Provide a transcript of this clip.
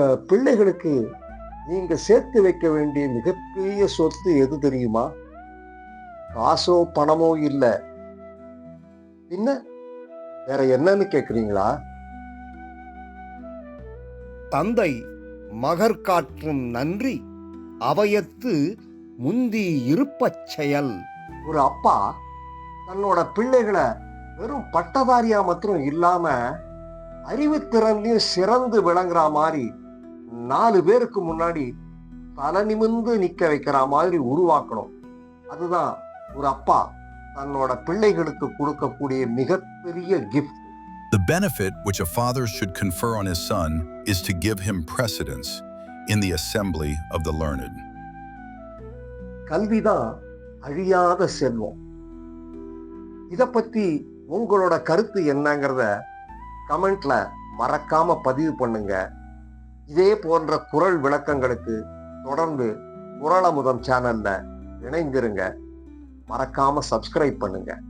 பிள்ளைகளுக்கு நீங்க சேர்த்து வைக்க வேண்டிய மிகப்பெரிய சொத்து எது தெரியுமா? காசோ பணமோ இல்ல. பின்ன வேற என்னன்னு கேக்குறீங்களா? தந்தை மகர் காற்றும் நன்றி அவையத்து முந்தி இருப்பச் செயல். ஒரு அப்பா தன்னோட பிள்ளைகளை வெறும் பட்டதாரியா மாத்திரம் இல்லாம அறிவுத்திறன்லயும் சிறந்து விளங்குற மாதிரி நாலு பேருக்கு முன்னாடி தலை நிமிர்ந்து நிக்க வைக்கிற மாதிரி உருவாக்கணும். அதுதான் ஒரு அப்பா தன்னோட பிள்ளைகளுக்கு கொடுக்கக்கூடிய மிகப்பெரிய gift The benefit which a father should confer on his son is to give him precedence in the assembly of the learned. கல்விதான் அழியாத செல்வம். இத பத்தி உங்களோட கருத்து என்னங்கிறத கமெண்ட்ல மறக்காம பதிவு பண்ணுங்க. இதே போன்ற குரல் விளக்கங்களுக்கு தொடர்ந்து குரலமுதம் சேனல்ல இணைந்திருங்க. மறக்காம சப்ஸ்கிரைப் பண்ணுங்க.